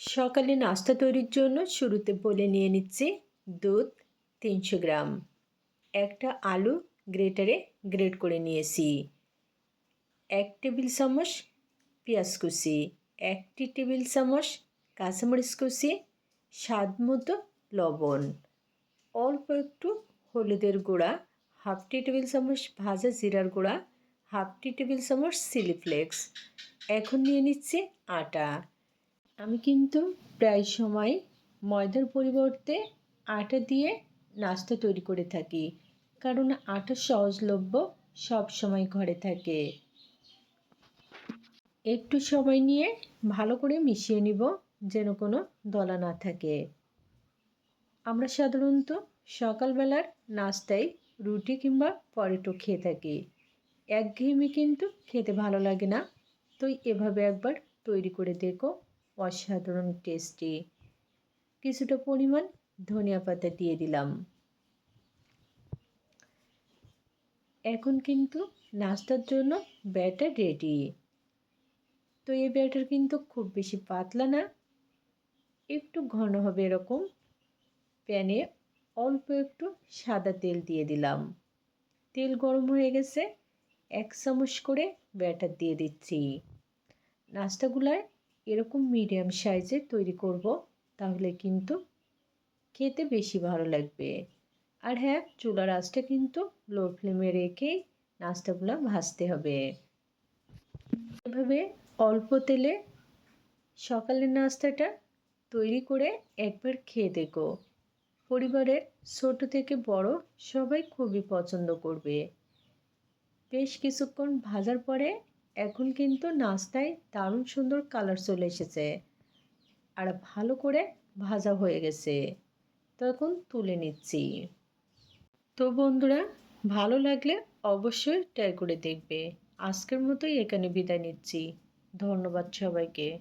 সকালে নাস্তা তৈরির জন্য শুরুতে বলে নিয়ে নিচ্ছি দুধ তিনশো গ্রাম। একটা আলু গ্রেটারে গ্রেট করে নিয়েছি। এক টেবিল চামচ পেঁয়াজ কুচি, একটি টেবিল চামচ কাঁচামরিচ কুচি, স্বাদ মতো লবণ, অল্প একটু হলুদের গুঁড়া, হাফ টি টেবিল চামচ ভাজা জিরার গুঁড়া, হাফ টি টেবিল চামচ চিলি ফ্লেক্স। এখন নিয়ে নিচ্ছি আটা। আমি কিন্তু প্রায় সময় ময়দার পরিবর্তে আটা দিয়ে নাস্তা তৈরি করে থাকি, কারণ আটা সহজলভ্য সব সময় ঘরে থাকে। একটু সময় নিয়ে ভালো করে মিশিয়ে নিব যেন কোনো দলা না থাকে। আমরা সাধারণত সকালবেলার নাস্তায় রুটি কিংবা পরেটো খেয়ে থাকি। একঘেয়েমি কিন্তু খেতে ভালো লাগে না, তো এভাবে একবার তৈরি করে দেখো। অসাধারণ টেস্টি কিছুটা পরিমাণ ধনিয়া পাতা দিয়ে দিলাম। এখন কিন্তু নাস্তার জন্য ব্যাটার রেডি তো এই ব্যাটার কিন্তু খুব বেশি পাতলা না, একটু ঘন হবে এরকম। প্যানে অল্প একটু সাদা তেল দিয়ে দিলাম। তেল গরম হয়ে গেছে, এক চামচ করে ব্যাটার দিয়ে দিচ্ছি। নাস্তাগুলায় এরকম মিডিয়াম সাইজে তৈরি করব, তাহলে কিন্তু খেতে বেশি ভালো লাগবে। আর হ্যাঁ চুলার আঁচটা কিন্তু লো ফ্লেমে রেখেই নাস্তাগুলো ভাজতে হবে। এভাবে অল্প তেলে সকালের নাস্তাটা তৈরি করে একবার খেয়ে দেখো। পরিবারের ছোট থেকে বড় সবাই খুবই পছন্দ করবে। বেশ কিছুক্ষণ ভাজার পরে এখন কিন্তু নাস্তায় দারুণ সুন্দর কালার চলে এসেছে। আর ভালো করে ভাজা হয়ে গেছে। তখন তুলে নিচ্ছি। তো বন্ধুরা, ভালো লাগলে অবশ্যই ট্রাই করে দেখবে। আজকের মতোই এখানে বিদায় নিচ্ছি। ধন্যবাদ সবাইকে।